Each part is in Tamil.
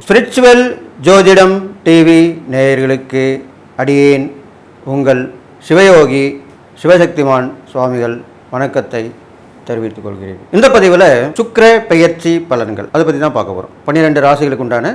ஸ்பிரிச்சுவல் ஜோதிடம் டிவி நேயர்களுக்கு அடியேன் உங்கள் சிவயோகி சிவசக்திமான் சுவாமிகள் வணக்கத்தை தெரிவித்துக் கொள்கிறேன். இந்த பதிவில் சுக்கர பெயர்ச்சி பலன்கள் அதை பற்றி தான் பார்க்க போகிறோம் பன்னிரெண்டு ராசிகளுக்கு உண்டான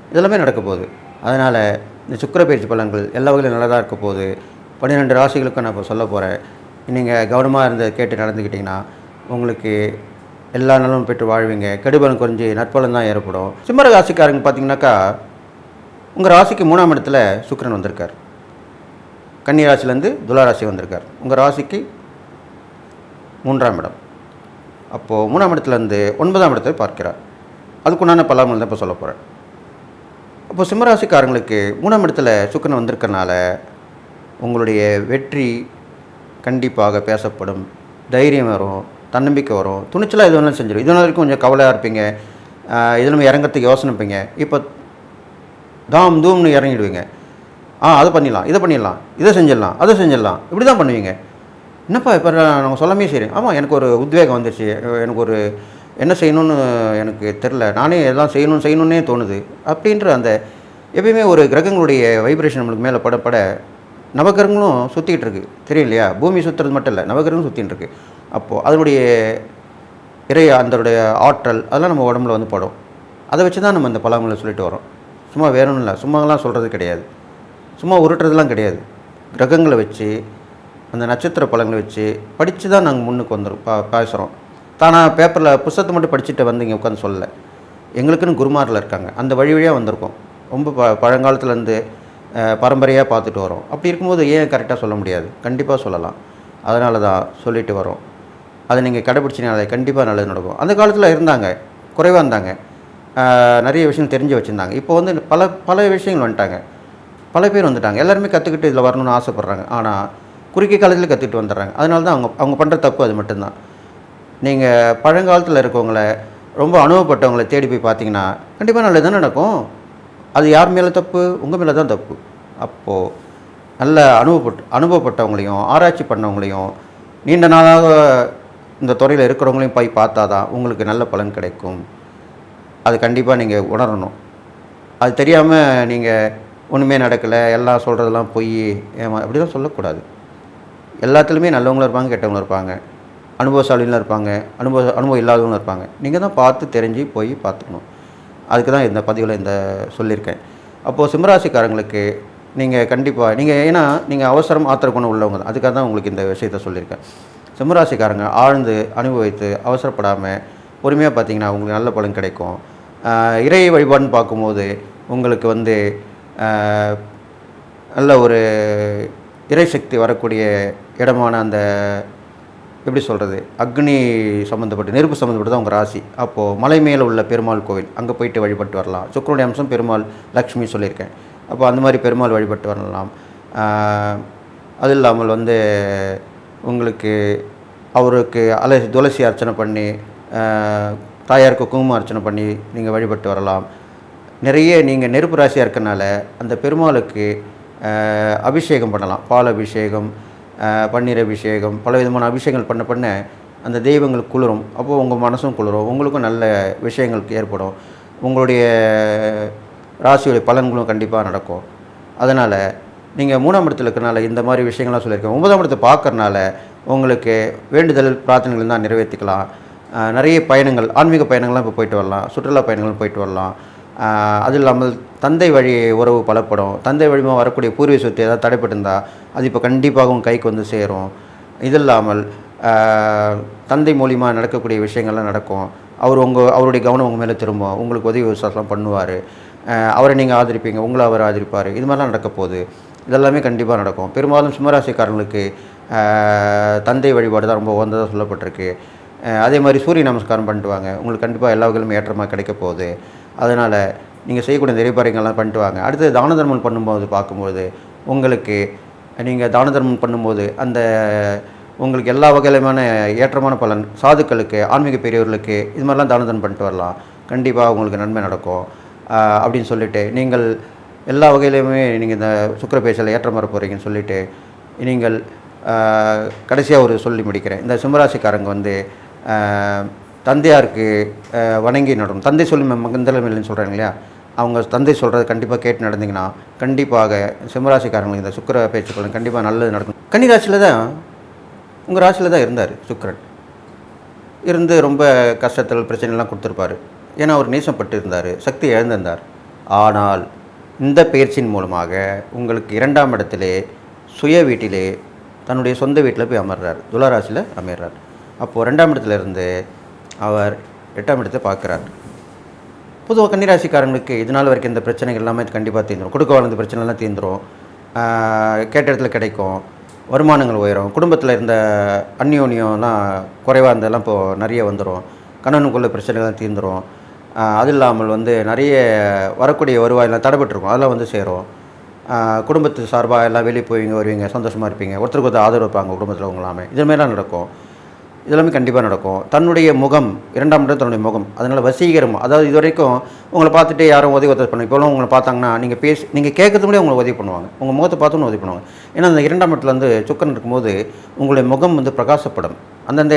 இதெல்லாமே நடக்க போகுது அதனால் இந்த சுக்கர பயிற்சி பலன்கள் எல்லா வகையிலும் நல்லதாக இருக்க போகுது பன்னிரெண்டு ராசிகளுக்கும் நான் இப்போ சொல்ல போகிறேன் நீங்கள் கவனமாக இருந்து கேட்டு நடந்துக்கிட்டிங்கன்னா உங்களுக்கு எல்லா நலமும் பெற்று வாழ்வீங்க. கெடுபலம் குறைஞ்சி நற்பலன் தான் ஏற்படும். சிம்மர ராசிக்காரங்க பார்த்தீங்கன்னாக்கா உங்கள் ராசிக்கு மூணாம் இடத்துல சுக்கரன் வந்திருக்கார். கன்னி ராசிலேருந்து துளாராசி வந்திருக்கார். உங்கள் ராசிக்கு மூன்றாம் இடம். அப்போது மூணாம் இடத்துலேருந்து ஒன்பதாம் இடத்தை பார்க்கிறார். அதுக்குண்டான பலன்கள் தான் இப்போ சொல்ல போகிறேன் அப்போ சிம்மராசிக்காரங்களுக்கு மூணாம் இடத்துல சுக்கிரன் வந்திருக்கனால உங்களுடைய வெற்றி கண்டிப்பாக பேசப்படும். தைரியம் வரும் தன்னம்பிக்கை வரும். துணிச்சலாக எது வேணாலும் செஞ்சிடும் இது வரைக்கும் கொஞ்சம் கவலையாக இருப்பீங்க. ஆஹ் இதில் நம்ம யோசனை இருப்பீங்க. இப்போ தாம் தூம்னு இறங்கிடுவீங்க. ஆ அதை பண்ணிடலாம் இதை பண்ணிடலாம் இதை செஞ்சிடலாம் அதை செஞ்சிடலாம். இப்படி தான் பண்ணுவீங்க. என்னப்பா இப்போ நாங்கள் சொல்லாமே சரி ஆமாம் எனக்கு ஒரு உத்வேகம் வந்துச்சு எனக்கு ஒரு என்ன செய்யணும்னு எனக்கு தெரில. நானே எல்லாம் செய்யணும் செய்யணுன்னே தோணுது. அப்படின்ற அந்த எப்பயுமே ஒரு கிரகங்களுடைய வைப்ரேஷன் நம்மளுக்கு மேலே பட பட நவகிரகங்களும் சுற்றிக்கிட்டு இருக்கு. தெரியும் இல்லையா பூமி சுற்றுறது மட்டும் இல்லை நவகிரகம் சுற்றின்னு இருக்கு. அப்போது அதனுடைய இறை அதனுடைய ஆற்றல் அதெல்லாம் நம்ம உடம்புல வந்து படும். அதை வச்சு தான் நம்ம இந்த பழங்களை சொல்லிட்டு வரோம் சும்மா வேணும்னு இல்லை சும்மாலாம் சொல்கிறது கிடையாது. சும்மா உருட்டுறதுலாம் கிடையாது. கிரகங்களை வச்சு அந்த நட்சத்திர பழங்களை வச்சு படித்து தான் நாங்கள் முன்னுக்கு வந்துடும் பா பேசுகிறோம் தானாக பேப்பரில் புஸ்தகத்தை மட்டும் படிச்சுட்டு வந்து இங்கே உட்காந்து சொல்லலை. எங்களுக்குன்னு குருமாரில் இருக்காங்க. அந்த வழி வழியாக வந்திருக்கோம். ரொம்ப ப பழங்காலத்துலேருந்து பரம்பரையாக பார்த்துட்டு வரோம். அப்படி இருக்கும்போது ஏன் கரெக்டாக சொல்ல முடியாது? கண்டிப்பாக சொல்லலாம். அதனால தான் சொல்லிட்டு வரோம். அதை நீங்கள் கடைப்பிடிச்சினாலே கண்டிப்பாக நல்லது நடக்கும். அந்த காலத்தில் இருந்தாங்க. குறைவாக இருந்தாங்க. நிறைய விஷயம் தெரிஞ்சு வச்சுருந்தாங்க. இப்போ வந்து பல பல விஷயங்கள் வந்துட்டாங்க. பல பேர் வந்துட்டாங்க. எல்லாருமே கற்றுக்கிட்டு இதில் வரணும்னு ஆசைப்பட்றாங்க. ஆனால் குறுகிய காலத்தில் கற்றுக்கிட்டு வந்துடுறாங்க. அதனால தான் அவங்க அவங்க பண்ணுற தப்பு அது மட்டும்தான். நீங்கள் பழங்காலத்தில் இருக்கவங்கள ரொம்ப அனுபவப்பட்டவங்களை தேடி போய் பார்த்தீங்கன்னா கண்டிப்பாக நல்லது தான் நடக்கும். அது யார் மேலே தப்பு? உங்கள் மேலே தான் தப்பு. அப்போது நல்ல அனுபவப்பட்டு அனுபவப்பட்டவங்களையும் ஆராய்ச்சி பண்ணவங்களையும் நீண்ட நாளாக இந்த துறையில் இருக்கிறவங்களையும் போய் பார்த்தா தான் உங்களுக்கு நல்ல பலன் கிடைக்கும். அது கண்டிப்பாக நீங்கள் உணரணும். அது தெரியாமல் நீங்கள் ஒன்றுமே நடக்கலை எல்லாம் சொல்கிறதெல்லாம் பொய் ஏமா அப்படி தான் சொல்லக்கூடாது. எல்லாத்துலேயுமே நல்லவங்களும் இருப்பாங்க கெட்டவங்களும் இருப்பாங்க. அனுபவசாலியும் இருப்பாங்க. அனுபவ அனுபவம் இல்லாதவங்களும் இருப்பாங்க. நீங்கள் தான் பார்த்து தெரிஞ்சு போய் பார்த்துக்கணும். அதுக்கு தான் இந்த பதிவில் இந்த சொல்லியிருக்கேன். அப்போது சிம்மராசிக்காரங்களுக்கு நீங்கள் கண்டிப்பாக நீங்கள் ஏன்னா நீங்கள் அவசரம் ஆத்திரக்குணம் உள்ளவங்க தான். அதுக்காக தான் உங்களுக்கு இந்த விஷயத்த சொல்லியிருக்கேன். சிம்மராசிக்காரங்க ஆழ்ந்து அனுபவித்து அவசரப்படாமல் பொறுமையாக பார்த்தீங்கன்னா உங்களுக்கு நல்ல பலன் கிடைக்கும். இறை வழிபாடுன்னு பார்க்கும்போது உங்களுக்கு வந்து நல்ல ஒரு இறை சக்தி வரக்கூடிய இடமான அந்த எப்படி சொல்கிறது அக்னி சம்மந்தப்பட்டு நெருப்பு சம்மந்தப்பட்டு தான் உங்கள் ராசி. அப்போது மலை மேலே உள்ள பெருமாள் கோவில் அங்கே போயிட்டு வழிபட்டு வரலாம். சுக்கரனுடைய அம்சம் பெருமாள் லக்ஷ்மி சொல்லியிருக்கேன். அப்போ அந்த மாதிரி பெருமாள் வழிபட்டு வரலாம். அது இல்லாமல் வந்து உங்களுக்கு அவருக்கு அலை துளசி அர்ச்சனை பண்ணி தாயாருக்கு குங்குமம் அர்ச்சனை பண்ணி நீங்கள் வழிபட்டு வரலாம். நிறைய நீங்கள் நெருப்பு ராசியாக இருக்கனால அந்த பெருமாளுக்கு அபிஷேகம் பண்ணலாம். பால் அபிஷேகம் பன்னீர் அபிஷேகம் பல விதமான அபிஷேகங்கள் பண்ண பண்ண அந்த தெய்வங்கள் குளிரும். அப்போது உங்கள் மனசும் குளிரும். உங்களுக்கும் நல்ல விஷயங்களுக்கு ஏற்படும். உங்களுடைய ராசியுடைய பலன்களும் கண்டிப்பாக நடக்கும். அதனால் நீங்கள் மூணாம் இடத்துல இருக்கிறனால இந்த மாதிரி விஷயங்கள்லாம் சொல்லியிருக்கேன். ஒன்பதாம் இடத்தை பார்க்கறனால உங்களுக்கு வேண்டுதல் பிரார்த்தனைகள் தான் நிறைவேற்றிக்கலாம் நிறைய பயணங்கள் ஆன்மீக பயணங்கள்லாம் இப்போ போயிட்டு வரலாம். சுற்றுலா பயணங்களும் போயிட்டு வரலாம். அது இல்லாமல் தந்தை வழி உறவு பலப்படும். தந்தை வழிமா வரக்கூடிய பூர்வீக சொத்து ஏதாவது தடைப்பட்டிருந்தா அது இப்போ கண்டிப்பாக உங்கள் கைக்கு வந்து சேரும். இது இல்லாமல் தந்தை மூலிமா நடக்கக்கூடிய விஷயங்கள்லாம் நடக்கும். அவர் உங்கள் அவருடைய கவனம் உங்கள் மேலே திரும்பும். உங்களுக்கு உதவி விசுவாசம் பண்ணுவார். அவரை நீங்கள் ஆதரிப்பீங்க. உங்களை அவர் ஆதரிப்பார். இது மாதிரிலாம் நடக்க போகுது. இதெல்லாமே கண்டிப்பாக நடக்கும். பெரும்பாலும் சிம்மராசிக்காரங்களுக்கு தந்தை வழிபாடு தான் ரொம்ப உகந்ததாக சொல்லப்பட்டிருக்கு. அதே மாதிரி சூரிய நமஸ்காரம் பண்ணிட்டு வாங்க. உங்களுக்கு கண்டிப்பாக எல்லா வகையிலும் ஏற்றமாக கிடைக்க போகுது. அதனால் நீங்கள் செய்யக்கூடிய நிறைபாரியங்கள்லாம் பண்ணிட்டு வாங்க. அடுத்தது தான தர்மம் பண்ணும்போது பார்க்கும்போது உங்களுக்கு நீங்கள் தான தர்மம் பண்ணும்போது அந்த உங்களுக்கு எல்லா வகையிலுமான ஏற்றமான பலன் சாதுக்களுக்கு ஆன்மீக பெரியவர்களுக்கு இது மாதிரிலாம் தான தர்மம் பண்ணிட்டு வரலாம். கண்டிப்பாக உங்களுக்கு நன்மை நடக்கும். அப்படின்னு சொல்லிட்டு நீங்கள் எல்லா வகையிலையுமே நீங்கள் இந்த சுக்கர பேச்சில் ஏற்றம் வர போகிறீங்கன்னு சொல்லிவிட்டு நீங்கள் கடைசியாக ஒரு சொல்லி முடிக்கிறேன். இந்த சிம்மராசிக்காரங்க வந்து தந்தையாருக்கு வணங்கி நடணும். தந்தை சொல்லி மகந்தலம் இல்லைன்னு சொல்கிறாங்க இல்லையா? அவங்க தந்தை சொல்கிறத கண்டிப்பாக கேட்டு நடந்தீங்கன்னா கண்டிப்பாக சிம்மராசிக்காரங்களுக்கு இந்த சுக்கர பேச்சுக்கள் கண்டிப்பாக நல்லது நடக்கும். கன்னிராசியில் தான் உங்கள் ராசியில் தான் இருந்தார் சுக்கரன். இருந்து ரொம்ப கஷ்டத்தில் பிரச்சனைலாம் கொடுத்துருப்பாரு. ஏன்னா அவர் நேசப்பட்டு இருந்தார் சக்தி இழந்திருந்தார். ஆனால் இந்த பயிற்சியின் மூலமாக உங்களுக்கு இரண்டாம் இடத்திலே சுய வீட்டிலே தன்னுடைய சொந்த வீட்டில் போய் அமர்றார். துளாராசியில் அமர்றார். அப்போது ரெண்டாம் இடத்துல இருந்து அவர் எட்டாம் இடத்தை பார்க்குறார். பொதுவாக கன்னிராசிக்காரங்களுக்கு இதனால் வரைக்கும் இந்த பிரச்சனைகள் எல்லாமே கண்டிப்பாக தீர்ந்துடும் கொடுக்க வளர்ந்த பிரச்சனைலாம் தீர்ந்துடும் கேட்ட இடத்துல கிடைக்கும். வருமானங்கள் உயரும். குடும்பத்தில் இருந்த அந்யோன்யம்லாம் குறைவாக இருந்ததெல்லாம் இப்போது நிறைய வந்துடும் கணவனுக்குள்ள பிரச்சனைகள்லாம் தீர்ந்துடும் அது இல்லாமல் வந்து நிறைய வரக்கூடிய வருவாயெல்லாம் தடைபட்டுருக்கும். அதெல்லாம் வந்து சேரும். குடும்பத்து சார்பாக எல்லாம் வெளியே போவீங்க வருவீங்க சந்தோஷமாக இருப்பீங்க. ஒருத்தருக்கு ஒருத்தர் ஆதரவு வைப்பாங்க குடும்பத்தில் உங்களாமே இது மாதிரிலாம் நடக்கும். இதெல்லாமே கண்டிப்பாக நடக்கும். தன்னுடைய முகம் இரண்டாம் இடம் தன்னுடைய முகம். அதனால் வசீகரம் அதாவது இது வரைக்கும் உங்களை பார்த்துட்டு யாரும் உதவி உதவி பண்ண இப்போலாம் உங்களை பார்த்தாங்கன்னா நீங்கள் பேசி நீங்கள் கேட்கறது முடியும் உங்களை உதவி பண்ணுவாங்க. உங்கள் முகத்தை பார்த்தோன்னு உதவி பண்ணுவாங்க. ஏன்னா அந்த இரண்டாம் இடத்துல வந்து சுக்கரன் இருக்கும்போது உங்களுடைய முகம் வந்து பிரகாசப்படும். அந்தந்த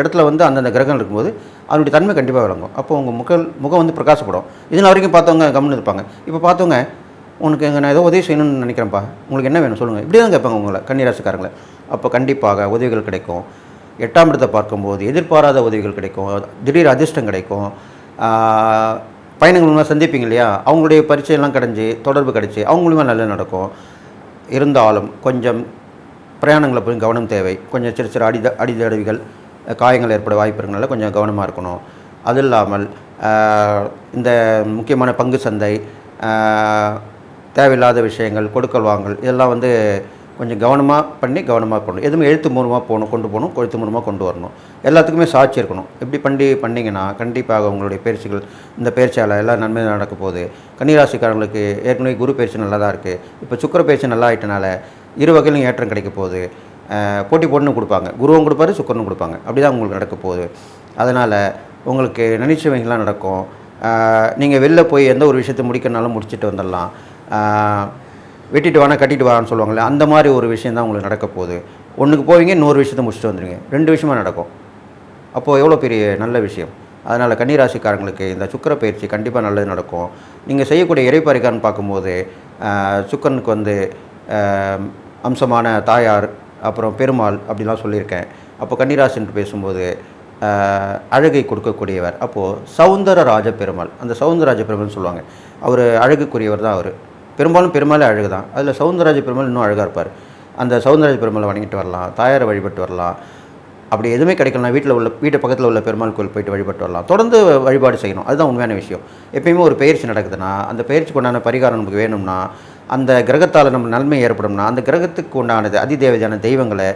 இடத்துல வந்து அந்தந்த கிரகம் இருக்கும்போது அதனுடைய தன்மை கண்டிப்பாக விளங்கும். அப்போ உங்கள் முக முகம் வந்து பிரகாசப்படும். இதனால் வரைக்கும் பார்த்தவங்க கம்முன்னு இருப்பாங்க. இப்போ பார்த்தவங்க உனக்கு நான் ஏதோ உதவி செய்யணும்னு நினைக்கிறேன்ப்பா. உங்களுக்கு என்ன வேணும் சொல்லுங்கள் இப்படி தான் கேட்பாங்க உங்களை கன்னிராசிக்காரங்களை. அப்போ கண்டிப்பாக உதவிகள் கிடைக்கும். எட்டாம் இடத்தை பார்க்கும்போது எதிர்பாராத உதவிகள் கிடைக்கும். திடீர் அதிர்ஷ்டம் கிடைக்கும். பயணங்கள்லாம் பயணங்கள் மூலமாக சந்திப்பீங்க இல்லையா? அவங்களுடைய பரிச்சயம்லாம் கிடைஞ்சி தொடர்பு கிடைச்சி அவங்களுமே நல்லா நடக்கும். இருந்தாலும் கொஞ்சம் பிரயாணங்களை போய் கவனம் தேவை. கொஞ்சம் சிறு சிறு அடித அடிதடவிகள் காயங்கள் ஏற்பட வாய்ப்பு இருக்கனால கொஞ்சம் கவனமாக இருக்கணும். அது இல்லாமல் இந்த முக்கியமான பங்கு சந்தை தேவையில்லாத விஷயங்கள் கொடுக்கல் வாங்கல் இதெல்லாம் வந்து கொஞ்சம் கவனமாக பண்ணி கவனமாக போகணும் எதுவுமே எழுத்து மூலமாக போகணும் கொண்டு போகணும் எழுத்து மூலமாக கொண்டு வரணும். எல்லாத்துக்குமே சாட்சி இருக்கணும். இப்படி பண்ணி பண்ணிங்கன்னா கண்டிப்பாக உங்களுடைய பயிற்சிகள் இந்த பயிற்சியால் எல்லாம் நன்மை நடக்க போகுது. கன்னிராசிக்காரங்களுக்கு ஏற்கனவே குரு பயிற்சி நல்லா தான் இருக்குது இப்போ சுக்கர பயிற்சி நல்லா ஆயிட்டனால இரு வகையிலும் ஏற்றம் கிடைக்க போகுது. போட்டி போட்டுன்னு கொடுப்பாங்க. குருவும் கொடுப்பாரு சுக்கரனும் கொடுப்பாங்க. அப்படி தான் உங்களுக்கு நடக்க போகுது. அதனால் உங்களுக்கு நினைச்சவங்களாம் நடக்கும். நீங்கள் வெளில போய் எந்த ஒரு விஷயத்தை முடிக்கிறனாலும் முடிச்சுட்டு வந்துடலாம். வெட்டிட்டு வானா கட்டிட்டு வான்னு சொல்லுவாங்கள்ல அந்த மாதிரி ஒரு விஷயம் தான் உங்களுக்கு நடக்க போகுது. ஒன்றுக்கு போவீங்க இன்னொரு விஷயத்தை முடிச்சுட்டு வந்துடுங்க ரெண்டு விஷயமா நடக்கும். அப்போது எவ்வளோ பெரிய நல்ல விஷயம்? அதனால் கன்னிராசிக்காரங்களுக்கு இந்த சுக்கிர பயிற்சி கண்டிப்பாக நல்லது நடக்கும். நீங்கள் செய்யக்கூடிய இறைப்பறிக்கான்னு பார்க்கும்போது சுக்கனுக்கு வந்து அம்சமான தாயார் அப்புறம் பெருமாள் அப்படிலாம் சொல்லியிருக்கேன். அப்போ கன்னிராசின்ட்டு பேசும்போது அழகை கொடுக்கக்கூடியவர். அப்போது சவுந்தரராஜ பெருமாள். அந்த சவுந்தரராஜ பெருமாள்னு சொல்லுவாங்க. அவர் அழகுக்குரியவர் தான் அவர். பெரும்பாலும் பெருமாளே அழகு தான் அதில் சவுந்தரராஜ பெருமாள் இன்னும் அழகாக இருப்பார். அந்த சவுந்தரராஜ பெருமாளை வணங்கிட்டு வரலாம் தாயாரை வழிபட்டு வரலாம். அப்படி எதுவுமே கிடைக்கலனா வீட்டில் உள்ள வீட்டு பக்கத்தில் உள்ள பெருமாள் கோயில் போயிட்டு வழிபட்டு வரலாம். தொடர்ந்து வழிபாடு செய்யணும். அதுதான் உண்மையான விஷயம். எப்பயுமே ஒரு பயிற்சி நடக்குதுன்னா அந்த பயிற்சிக்கு உண்டான பரிகாரம் நமக்கு வேணும்னா அந்த கிரகத்தால் நம்ம நன்மை ஏற்படும்னா அந்த கிரகத்துக்கு உண்டானது அதிதேவதையான தெய்வங்களை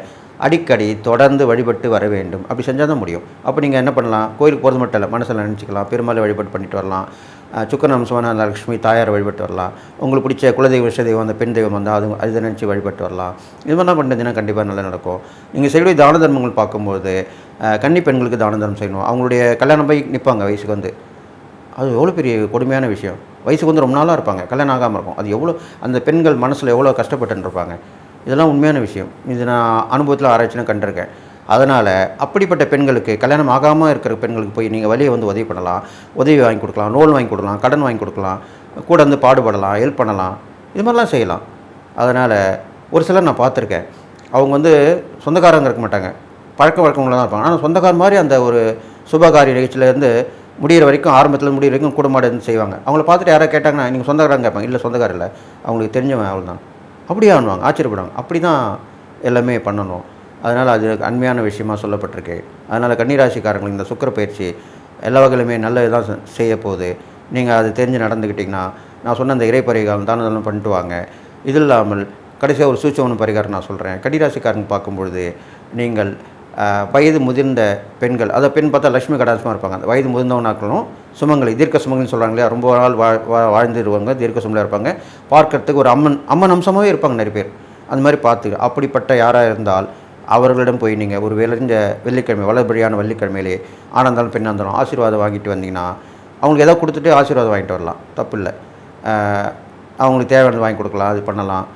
அடிக்கடி தொடர்ந்து வழிபட்டு வர வேண்டும். அப்படி செஞ்சால் தான் முடியும். அப்போ நீங்கள் என்ன பண்ணலாம்? கோயிலுக்கு போகிறது மட்டும் இல்லை மனசில் நினச்சிக்கலாம். பெருமாளை வழிபாடு பண்ணிட்டு வரலாம். அஹ் சுக்கரன் அம்சமான அந்த லக்ஷ்மி வழிபட்டு வரலாம். உங்களுக்கு பிடிச்ச குலதெய்வ விஷ தெய்வம் அந்த பெண் தெய்வம் வந்தால் அது அதை நினச்சி வழிபட்டு வரலாம். இது மாதிரிலாம் பண்ணுறதுன்னா கண்டிப்பாக நல்லா நடக்கும். நீங்கள் செய்யக்கூடிய தான தர்மங்கள் பார்க்கும்போது கன்னி பெண்களுக்கு தான தர்மம் செய்யணும். அவங்களுடைய கல்யாணம் போய் நிற்பாங்க வயசுக்கு வந்து. அது எவ்வளோ பெரிய கொடுமையான விஷயம். வயசுக்கு வந்து ரொம்ப நாளாக இருப்பாங்க. கல்யாணம் ஆகாமல் இருக்கும். அது எவ்வளோ அந்த பெண்கள் மனசில் எவ்வளோ கஷ்டப்பட்டுன்னு இருப்பாங்க. இதெல்லாம் உண்மையான விஷயம். இது நான் அனுபவத்தில் ஆராய்ச்சினா கண்டிருக்கேன். அதனால் அப்படிப்பட்ட பெண்களுக்கு கல்யாணம் ஆகாமல் இருக்கிற பெண்களுக்கு போய் நீங்கள் வழியை வந்து உதவி பண்ணலாம். உதவி வாங்கி கொடுக்கலாம் லோன் வாங்கி கொடுக்கலாம் கடன் வாங்கி கொடுக்கலாம் கூட வந்து பாடுபடலாம் ஹெல்ப் பண்ணலாம். இது மாதிரிலாம் செய்யலாம். அதனால் ஒரு சிலர் நான் பார்த்துருக்கேன். அவங்க வந்து சொந்தக்காரங்க இருக்க மாட்டாங்க. பழக்க வழக்கங்கள தான் இருப்பாங்க. ஆனால் சொந்தக்கார மாதிரி அந்த ஒரு சுபகாரிய நிகழ்ச்சியிலேருந்து முடிகிற வரைக்கும் ஆரம்பத்தில் முடிகிற வரைக்கும் குடும்பம் வந்து செய்வாங்க. அவங்கள பார்த்துட்டு யாராவது கேட்டாங்கன்னா நீங்கள் சொந்தக்காரங்க கேட்பாங்க. இல்லை சொந்தக்காரர் இல்லை. அவங்களுக்கு தெரிஞ்சவன் அவள் தான் அப்படியே ஆணுவாங்க ஆச்சரியப்படுவாங்க. அப்படி தான் எல்லாமே பண்ணணும். அதனால் அது அண்மையான விஷயமா சொல்லப்பட்டிருக்கு. அதனால் கன்னிராசிக்காரங்களுக்கு இந்த சுக்கர பயிற்சி எல்லா வகையிலுமே நல்லது தான் செய்ய போகுது. நீங்கள் அது தெரிஞ்சு நடந்துக்கிட்டிங்கன்னா நான் சொன்ன அந்த இறை பரிகாரம் தானே பண்ணிட்டு வாங்க. இது இல்லாமல் கடைசியாக ஒரு சூச்சவன பரிகாரம் நான் சொல்கிறேன் கன்னிராசிக்காரன் பார்க்கும்பொழுது நீங்கள் வயது முதிர்ந்த பெண்கள் அதை பெண் பார்த்தா லட்சுமி கடாசமாக இருப்பாங்க. அந்த வயது முதிர்ந்தவனாக்களும் சுமங்கலி தீர்க்க சுமங்கலின்னு சொல்கிறாங்களே ரொம்ப நாள் வாழ் வா- வாழ்ந்துருவாங்க தீர்க்க சுமங்கலாக இருப்பாங்க. பார்க்கறதுக்கு ஒரு அம்மன் அம்மன் அம்சமாகவே இருப்பாங்க நிறைய பேர். அந்த மாதிரி பார்த்து அப்படிப்பட்ட யாராக இருந்தால் அவர்களிடம் போய் நீங்கள் ஒரு விளைஞ்ச வெள்ளிக்கிழமை வளர்படியான வெள்ளிக்கிழமையிலே ஆனந்தாலும் பெண்ணாக இருந்தாலும் ஆசீர்வாதம் வாங்கிட்டு வந்தீங்கன்னா அவங்களுக்கு ஏதோ கொடுத்துட்டு ஆசீர்வாதம் வாங்கிட்டு வரலாம். தப்பு இல்லை அவங்களுக்கு தேவையானது வாங்கி கொடுக்கலாம் அது பண்ணலாம்.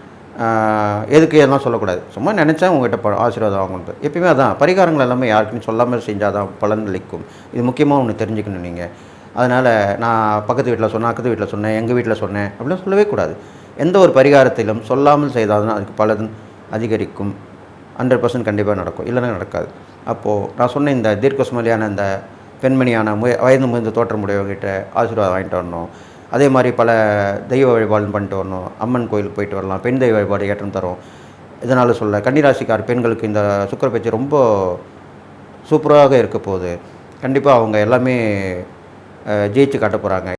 எதுக்கு எதெல்லாம் சொல்லக்கூடாது. சும்மா நினச்சா உங்கள்கிட்ட ப ஆசீர்வாதம் வாங்கணும் எப்பயுமே அதான். பரிகாரங்கள் எல்லாமே யாருக்குன்னு சொல்லாமல் செஞ்சால் தான் பலன் அளிக்கும். இது முக்கியமாக ஒன்று தெரிஞ்சுக்கணும் நீங்கள் அதனால் நான் பக்கத்து வீட்டில் சொன்னேன் அக்கத்து வீட்டில் சொன்னேன் எங்கள் வீட்டில் சொன்னேன் அப்படிலாம் சொல்லவே கூடாது. எந்த ஒரு பரிகாரத்திலும் சொல்லாமல் செய்தால் தான் அதுக்கு பலன் அதிகரிக்கும். ஹண்ட்ரட் பர்சன்ட் கண்டிப்பாக நடக்கும். இல்லைன்னா நடக்காது. அப்போது நான் சொன்ன இந்த தீர்க்கசுமலியான இந்த பெண்மணியான முய வயது முயர்ந்த தோற்றமுடையவங்ககிட்ட ஆசீர்வாதம் வாங்கிட்டு வரணும். அதே மாதிரி பல தெய்வ வழிபாடு பண்ணிட்டு வரணும். அம்மன் கோயிலுக்கு போயிட்டு வரலாம். பெண் தெய்வ வழிபாடு ஏற்றம் தரும். இதனால் சொல்ல கன்னிராசிக்கார் பெண்களுக்கு இந்த சுக்கிர பயிற்சி ரொம்ப சூப்பராக இருக்க போகுது. கண்டிப்பாக அவங்க எல்லாமே ஜெயிச்சு காட்ட போகிறாங்க